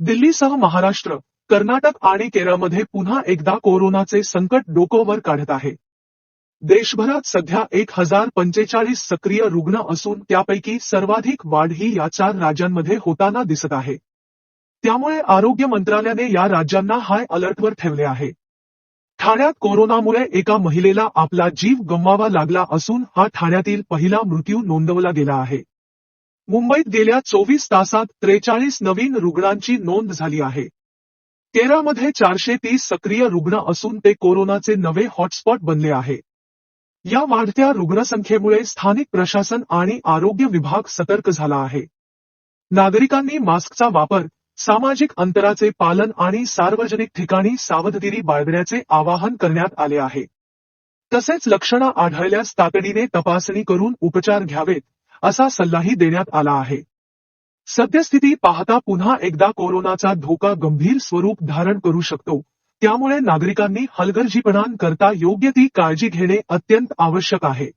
दिल्लीसह महाराष्ट्र कर्नाटक आणि केरळमध्ये पुन्हा एकदा कोरोनाचे संकट डोकं वर काढत आहे. देशभरात सध्या एक हजार पंचेचाळीस सक्रिय रुग्ण असून त्यापैकी सर्वाधिक वाढ ही या चार राज्यांमध्ये होताना दिसत आहे. त्यामुळे आरोग्य मंत्रालयाने या राज्यांना हाय अलर्टवर ठेवले आहे. ठाण्यात कोरोनामुळे एका महिलेला आपला जीव गमवावा लागला असून हा ठाण्यातील पहिला मृत्यू नोंदवला गेला आहे. मुंबईत गेल्या चोवीस तासात त्रेचाळीस नवीन रुग्णांची नोंद झाली आहे. तेरामध्ये चारशे तीस सक्रिय रुग्ण असून ते कोरोनाचे नवे हॉटस्पॉट बनले आहे. या वाढत्या रुग्णसंख्येमुळे स्थानिक प्रशासन आणि आरोग्य विभाग सतर्क झाला आहे. नागरिकांनी मास्कचा वापर सामाजिक अंतराचे पालन आणि सार्वजनिक ठिकाणी सावधगिरी बाळगण्याचे आवाहन करण्यात आले आहे. तसेच लक्षणं आढळल्यास तातडीने तपासणी करून उपचार घ्यावेत असा सल्लाही देण्यात आला आहे. सद्यस्थिती पाहता पुन्हा एकदा कोरोनाचा धोका गंभीर स्वरूप धारण करू शकतो. त्यामुळे नागरिकांनी हलगर्जीपणा करता योग्य ती काळजी घेणे अत्यंत आवश्यक आहे.